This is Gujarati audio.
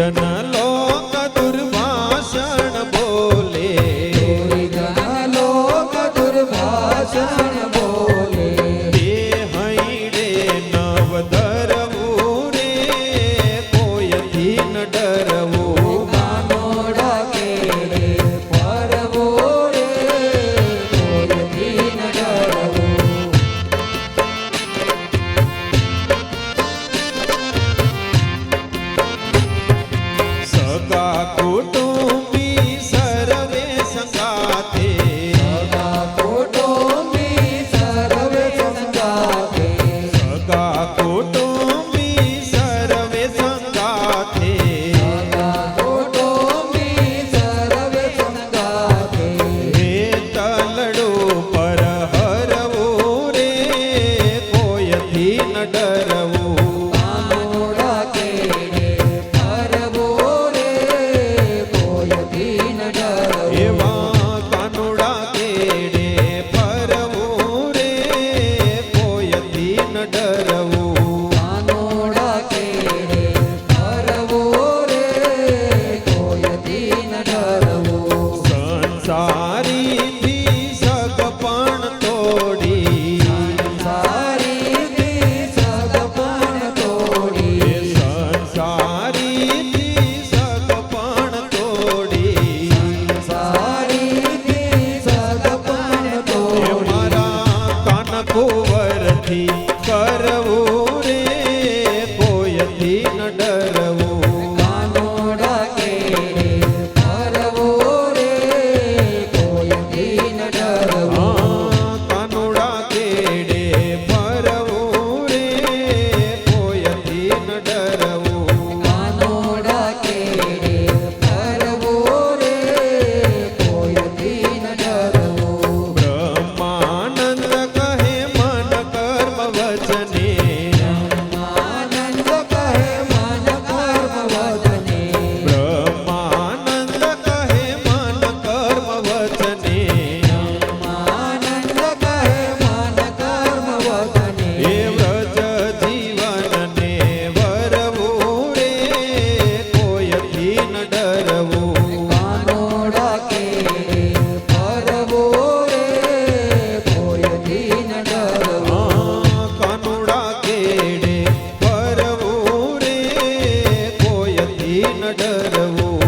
જન લોક દુર્ભાષણ બોલે. જન લોક દુર્ભાષણ કરવું કેળવું